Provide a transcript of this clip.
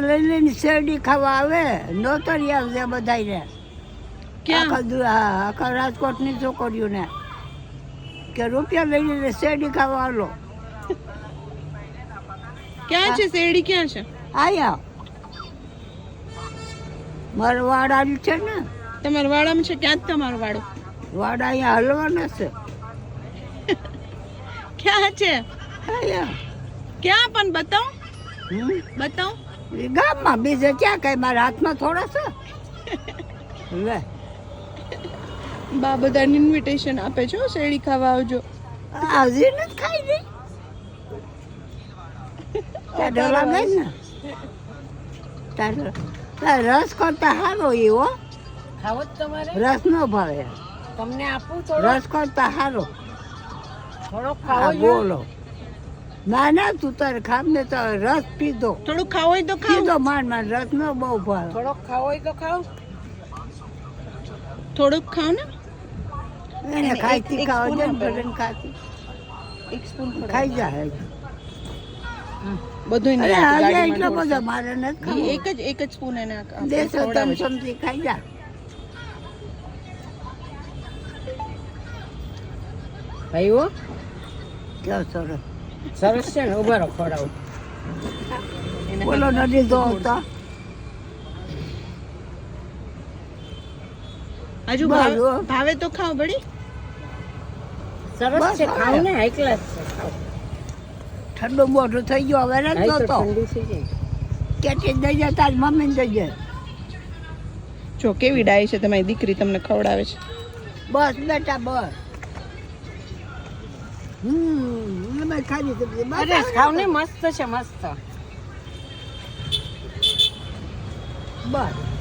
લઈ લઈને શેરડી ખાવા આવે નોતરી આવશે બધાને આખા રાજકોટની છોકરીઓને. કે રૂપિયા લઈ લઈને શેરડી ખાવા આલો. ક્યાં છે શેરડી? ક્યાં છે? આયા. મારો વાડા છે ને. તમારા વાડામાં છે ક્યાં જ તમારો વાડો વાડા અહીંયા હલવાના છે. ક્યાં છે? આયા. ક્યાં પણ બતાવ. બતાવો. ગામમાં બીજે ક્યાં કઈ? મારા હાથમાં થોડા છે. લે. બા બધાને ઇન્વિટેશન આપે છો શેરડી ખાવા આવજો. આવજે નથી ખાઈ દઈ ત્યાં ડોલા ગઈ ને તાર- તાર રસ કરતા સારો એ હો. ખાવો તમારે? રસ ન ભાવે. તમને આપું થોડો રસ કરતા સારો. થોડો ખાવો બોલો. ના ના તું તારે ખામ ને તો રસ પીધો. થોડું ખાવ હોય તો ખાવ. પીધો માન માન રસ નો બહુ ભાવ. થોડોક ખાવો હોય તો ખાવ. થોડુંક ખાવ ને? એને એક- ખાઈતી ખાવ ને આપે. ખાતી. એક સ્પૂન ખાઈ જાય બધું એને આજે એટલો બધો મારે નથી ખાવ. એક જ એક જ સ્પૂન એને દેસો તમ. ચમચી ખાઈ જા. ભાઈઓ કેવો સરસ. સરસ છે ને ઊભા રહો ખવડાવું. બોલો નદી તો તો હજુ ભાવ- તો ખાવ બળી સરસ છે ખાવ ને હાઈ ક્લાસ છે ખાવ ઠંડુ મોઢું થઈ ગયું હવે નથી તો જોતો. કેટી દઈ જાય તારી મમ્મી દઈ જાય જો કેવી ડાય છે તમારી દીકરી તમને ખવડાવે છે. બસ બેટા બસ. હમ. અમે ખાધી સબ્જી અરે મસ્ત છે મસ્ત. બસ.